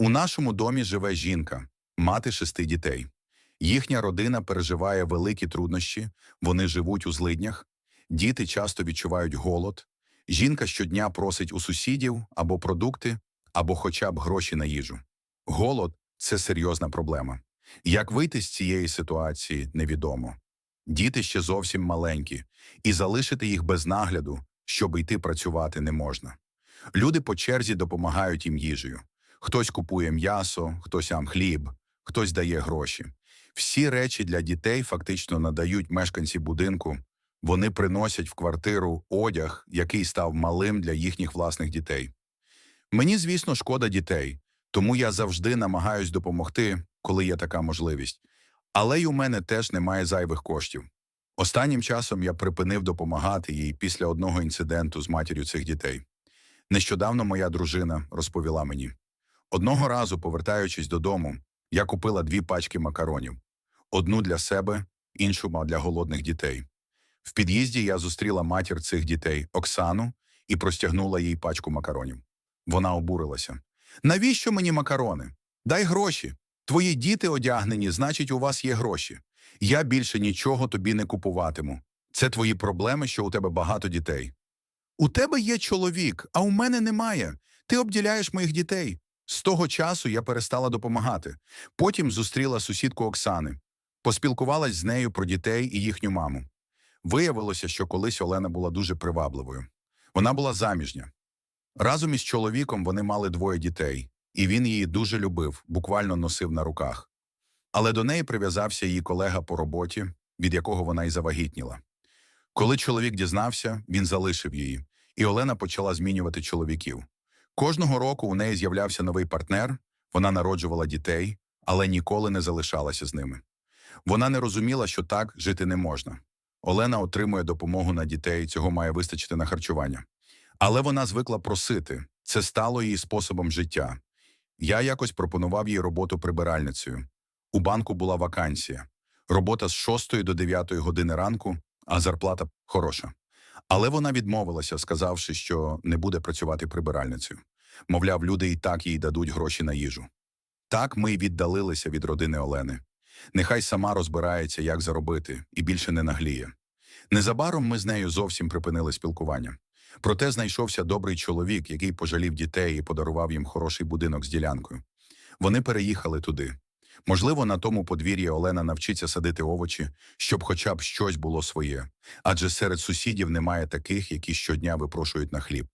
У нашому домі живе жінка, мати шести дітей. Їхня родина переживає великі труднощі, вони живуть у злиднях, діти часто відчувають голод. Жінка щодня просить у сусідів або продукти, або хоча б гроші на їжу. Голод це серйозна проблема. Як вийти з цієї ситуації, невідомо. Діти ще зовсім маленькі, і залишити їх без нагляду, щоб йти працювати, не можна. Люди по черзі допомагають їм їжею. Хтось купує м'ясо, хтось сам хліб, хтось дає гроші. Всі речі для дітей фактично надають мешканці будинку. Вони приносять в квартиру одяг, який став малим для їхніх власних дітей. Мені, звісно, шкода дітей, тому я завжди намагаюсь допомогти, коли є така можливість. Але й у мене теж немає зайвих коштів. Останнім часом я припинив допомагати їй після одного інциденту з матір'ю цих дітей. Нещодавно моя дружина розповіла мені. Одного разу, повертаючись додому, я купила дві пачки макаронів: одну для себе, іншу для голодних дітей. В під'їзді я зустріла матір цих дітей Оксану і простягнула їй пачку макаронів. Вона обурилася. Навіщо мені макарони? Дай гроші. Твої діти одягнені, значить, у вас є гроші. Я більше нічого тобі не купуватиму. Це твої проблеми, що у тебе багато дітей. У тебе є чоловік, а у мене немає. Ти обділяєш моїх дітей. З того часу я перестала допомагати. Потім зустріла сусідку Оксани, поспілкувалась з нею про дітей і їхню маму. Виявилося, що колись Олена була дуже привабливою. Вона була заміжня. Разом із чоловіком вони мали двоє дітей, і він її дуже любив, буквально носив на руках. Але до неї прив'язався її колега по роботі, від якого вона й завагітніла. Коли чоловік дізнався, він залишив її, і Олена почала змінювати чоловіків. Кожного року у неї з'являвся новий партнер, вона народжувала дітей, але ніколи не залишалася з ними. Вона не розуміла, що так жити не можна. Олена отримує допомогу на дітей, цього має вистачити на харчування. Але вона звикла просити, це стало її способом життя. Я якось пропонував їй роботу прибиральницею. У банку була вакансія. Робота з 6 до 9 години ранку, а зарплата хороша. Але вона відмовилася, сказавши, що не буде працювати прибиральницею. Мовляв, люди і так їй дадуть гроші на їжу. Так ми й віддалилися від родини Олени. Нехай сама розбирається, як заробити, і більше не нагліє. Незабаром ми з нею зовсім припинили спілкування. Проте знайшовся добрий чоловік, який пожалів дітей і подарував їм хороший будинок з ділянкою. Вони переїхали туди. Можливо, на тому подвір'ї Олена навчиться садити овочі, щоб хоча б щось було своє. Адже серед сусідів немає таких, які щодня випрошують на хліб.